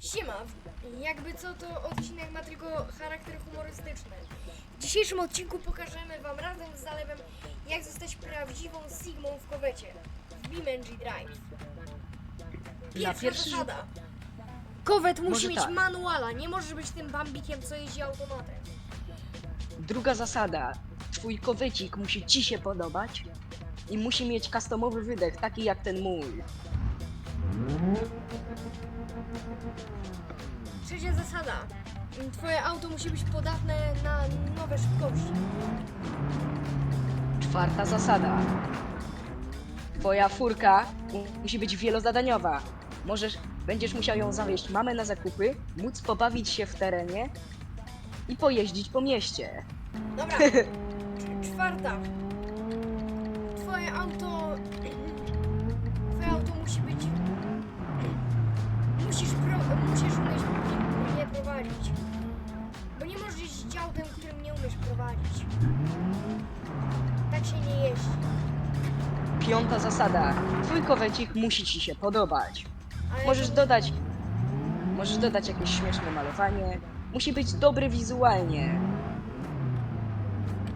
Siema, jakby co to odcinek ma tylko charakter humorystyczny. W dzisiejszym odcinku pokażemy wam razem z Zalewem jak zostać prawdziwą Sigmą w kowecie w BeamNG Drive. Pierwsza pierwszy zasada. Kowet musi Może mieć tak. manuala, nie możesz być tym bambikiem, co jeździ automatem. Druga zasada. Twój kowecik musi ci się podobać i musi mieć customowy wydech, taki jak ten mój. Trzecia zasada. Twoje auto musi być podatne na nowe szybkości. Czwarta zasada. Twoja furka mu- musi być wielozadaniowa. Możesz, będziesz musiał ją zawieźć mamę na zakupy, móc pobawić się w terenie i pojeździć po mieście. Dobra. Czwarta. Autem, którym nie umiesz prowadzić. Tak się nie jeździ. Piąta zasada. Twój kowecik musi ci się podobać. Ale Możesz dodać. Możesz dodać jakieś śmieszne malowanie. Musi być dobry wizualnie.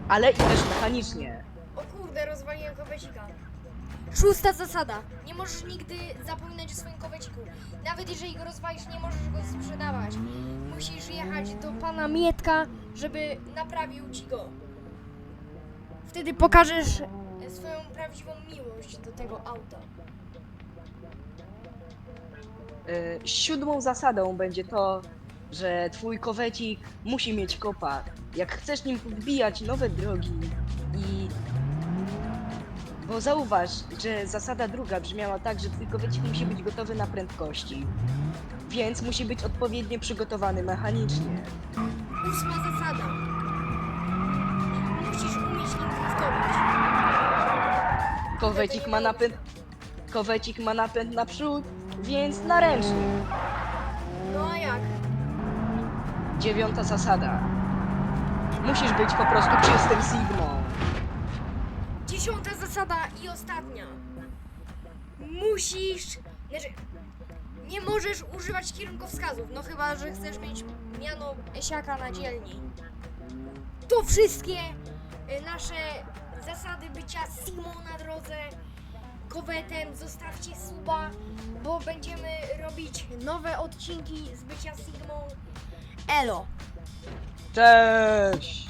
Ale i też mechanicznie. O kurde, rozwaliłem kowecika. Szósta zasada. Nie możesz nigdy zapominać o swoim koweciku. Nawet jeżeli go rozwalisz, nie możesz go sprzedawać. Musisz jechać do pana Mietka, żeby naprawił ci go. Wtedy pokażesz swoją prawdziwą miłość do tego auta. Y, siódmą zasadą będzie to, że twój kowecik musi mieć kopa. Jak chcesz nim podbijać nowe drogi i. Bo zauważ, że zasada druga brzmiała tak, że twój kowecik musi być gotowy na prędkości. Więc musi być odpowiednio przygotowany mechanicznie. Ósma zasada. Musisz umieć nim driftować. Kowecik ma napęd. Kowecik ma napęd naprzód, więc na ręczny. No a jak? Dziewiąta zasada. Musisz być po prostu czystym Sigmą. Dziesiąta zasada i ostatnia. Musisz. Znaczy, nie możesz używać kierunkowskazów, no chyba, że chcesz mieć miano Esiaka na dzielni. To wszystkie y, nasze zasady bycia Sigmą na drodze, kowetem. Zostawcie suba, bo będziemy robić nowe odcinki z bycia Sigmą. Elo! Cześć!